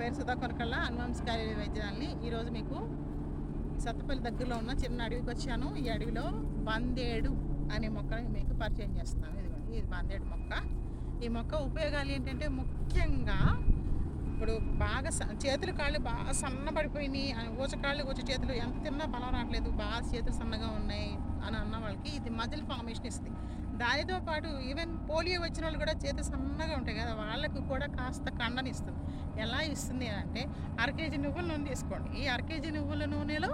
పేరు సుధా కొనకళ్ళ అనువంశకారి వైద్యాలని ఈరోజు మీకు సత్తపల్లి దగ్గరలో ఉన్న చిన్న అడవికి వచ్చాను. ఈ అడవిలో బందేడు అనే మొక్కని మీకు పరిచయం చేస్తున్నాను ఇదిగోండి ఇది బందేడు మొక్క. ఈ మొక్క ఉపయోగాలు ఏంటంటే ముఖ్యంగా ఇప్పుడు బాగా స- చేతులు కాళ్ళు బాగా సన్నపడిపోయినాయి ఊచకాళ్ళు ఊచ కాళ్ళు ఊచ చేతులు ఎంత తిన్నా బలం రావట్లేదు. బాగా చేతులు సన్నగా ఉన్నాయి. అని అన్న వాళ్ళకి ఇది మజిల్ ఫార్మేషన్ ఇస్తుంది. దానితో పాటు ఈవెన్ పోలియో వచ్చిన వాళ్ళు కూడా చేతి సన్నగా ఉంటాయి కదా వాళ్ళకు కూడా కాస్త కండని ఇస్తుంది. ఎలా ఇస్తుంది అంటే అర కేజీ నువ్వుల నూనె తీసుకోండి. ఈ అర కేజీ నువ్వుల నూనెలో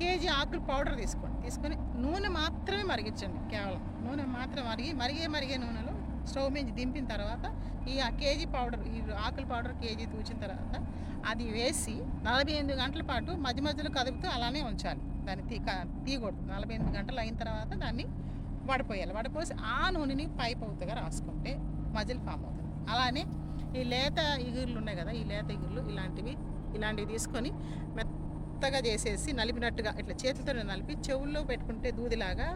కేజీ ఆకులు పౌడర్ తీసుకోండి. తీసుకొని నూనె మాత్రమే మరిగించండి కేవలం. నూనె మాత్రం మరిగి మరిగే మరిగే నూనెలో స్టవ్ మీద దింపిన తర్వాత ఈ ఆ కేజీ పౌడర్ ఈ ఆకుల పౌడర్ కేజీ తూచిన తర్వాత అది వేసి నలభై ఎనిమిది గంటల పాటు మధ్య మధ్యలో కదుపుతూ అలానే ఉంచాలి. దాన్ని తీ తీయకూడదు. నలభై ఎనిమిది గంటలు అయిన తర్వాత దాన్ని వడపోయాలి. వడపోసి ఆ నూనెని పైప్ అవుతుగా రాసుకుంటే మజిల్ ఫామ్ అవుతుంది. అలానే ఈ లేత ఇగుర్లు ఉన్నాయి కదా ఈ లేత ఇగుర్లు ఇలాంటివి ఇలాంటివి తీసుకొని మెత్తగా చేసేసి నలిపినట్టుగా ఇట్లా చేతులతో నలిపి చెవుల్లో పెట్టుకుంటే దూదిలాగా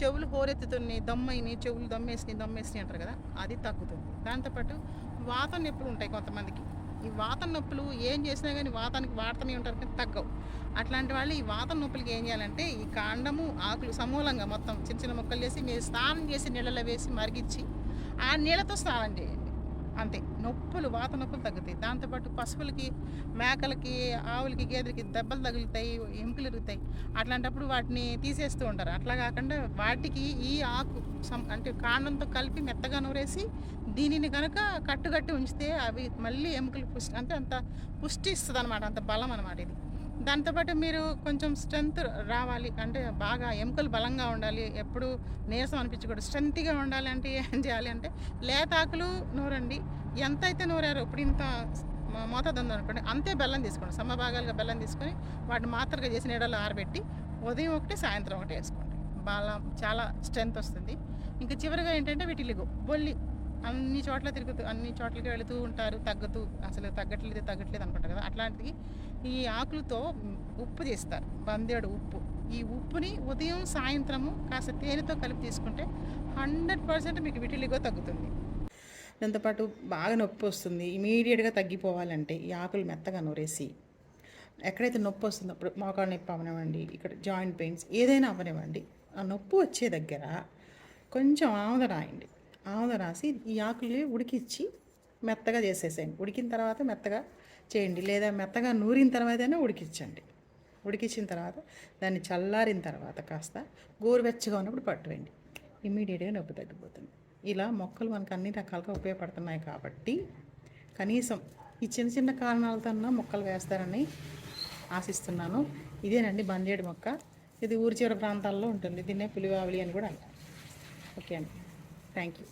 చెవులు హోరెత్తుతున్నాయి దమ్మైని చెవులు దమ్మేసినాయి దమ్మేసినాయి అంటారు కదా అది తగ్గుతుంది. దాంతోపాటు వాతం నొప్పులు ఉంటాయి కొంతమందికి. ఈ వాతం నొప్పులు ఏం చేసినా కానీ వాతానికి వాడుతూనే ఉంటారు కానీ తగ్గవు. అట్లాంటి వాళ్ళు ఈ వాతం నొప్పులకి ఏం చేయాలంటే ఈ కాండము ఆకులు సమూలంగా మొత్తం చిన్న చిన్న మొక్కలు చేసి మీరు స్నానం చేసి నీళ్ళలో వేసి మరిగించి ఆ నీళ్ళతో స్నానం చేయండి. అంతే. నొప్పులు వాత నొప్పులు తగ్గుతాయి. దాంతోపాటు పశువులకి మేకలకి ఆవులకి గేదెలకి దెబ్బలు తగులుతాయి ఎముకలు ఇరుగుతాయి. అట్లాంటప్పుడు వాటిని తీసేస్తూ ఉంటారు. అట్లా కాకుండా వాటికి ఈ ఆకు సం అంటే కాండంతో కలిపి మెత్తగా నూరేసి దీనిని కనుక కట్టుకట్టి ఉంచితే అవి మళ్ళీ ఎముకలు పుష్టి అంటే అంత పుష్టి ఇస్తుంది అనమాట అంత బలం అనమాట ఇది. దాంతోపాటు మీరు కొంచెం స్ట్రెంత్ రావాలి. అంటే బాగా ఎముకలు బలంగా ఉండాలి. ఎప్పుడు నీరసం అనిపించకూడదు. స్ట్రెంత్గా ఉండాలి అంటే ఏం చేయాలి అంటే లేతాకులు నూరండి. ఎంత అయితే నూరారో ఇప్పుడు ఇంత మోతాదు మోతాదు ఉందనుకోండి అంతే బెల్లం తీసుకోండి. సమభాగాలుగా బెల్లం తీసుకొని వాటిని మాత్రగా చేసి నీడలో ఆరబెట్టి ఉదయం ఒకటి సాయంత్రం ఒకటి వేసుకోండి. బాగా చాలా స్ట్రెంత్ వస్తుంది. ఇంకా చివరిగా ఏంటంటే వీటిలిగో బొల్లి. అన్ని చోట్ల తిరుగుతూ అన్ని చోట్లకి వెళుతూ ఉంటారు. తగ్గుతూ అసలు తగ్గట్లేదు తగ్గట్లేదు అనుకుంటారు కదా. అట్లాంటిది ఈ ఆకులతో ఉప్పు చేస్తారు. బందేడు ఉప్పు. ఈ ఉప్పుని ఉదయం సాయంత్రము కాస్త తేనెతో కలిపి తీసుకుంటే హండ్రెడ్ పర్సెంట్ మీకు విటిలిగో తగ్గుతుంది. దాంతోపాటు బాగా నొప్పి వస్తుంది. ఇమీడియట్గా తగ్గిపోవాలంటే ఈ ఆకులు మెత్తగా నూరేసి ఎక్కడైతే నొప్పి వస్తుందో అప్పుడు మోకాళ్ళ నొప్పి అవనివ్వండి ఇక్కడ జాయింట్ పెయిన్స్ ఏదైనా అవనివ్వండి ఆ నొప్పి వచ్చే దగ్గర కొంచెం ఆముద రాయండి. ఆముద రాసి ఈ ఆకుల్ని ఉడికిచ్చి మెత్తగా చేసేసేయండి. ఉడికిన తర్వాత మెత్తగా చేయండి. లేదా మెత్తగా నూరిన తర్వాతనే ఉడికించండి. ఉడికించిన తర్వాత దాన్ని చల్లారిన తర్వాత కాస్త గోరువెచ్చగా ఉన్నప్పుడు పట్టువేయండి ఇమీడియట్గా నొప్పి తగ్గిపోతుంది. ఇలా మొక్కలు మనకు అన్ని రకాలుగా ఉపయోగపడుతున్నాయి కాబట్టి కనీసం ఈ చిన్న చిన్న కారణాలతో మొక్కలు వేస్తారని ఆశిస్తున్నాను. ఇదేనండి బందేడు మొక్క. ఇది ఊరి చివరి ప్రాంతాల్లో ఉంటుంది. దీన్నే పులివావిలి అని కూడా అంటారు. ఓకే అండి. Thank you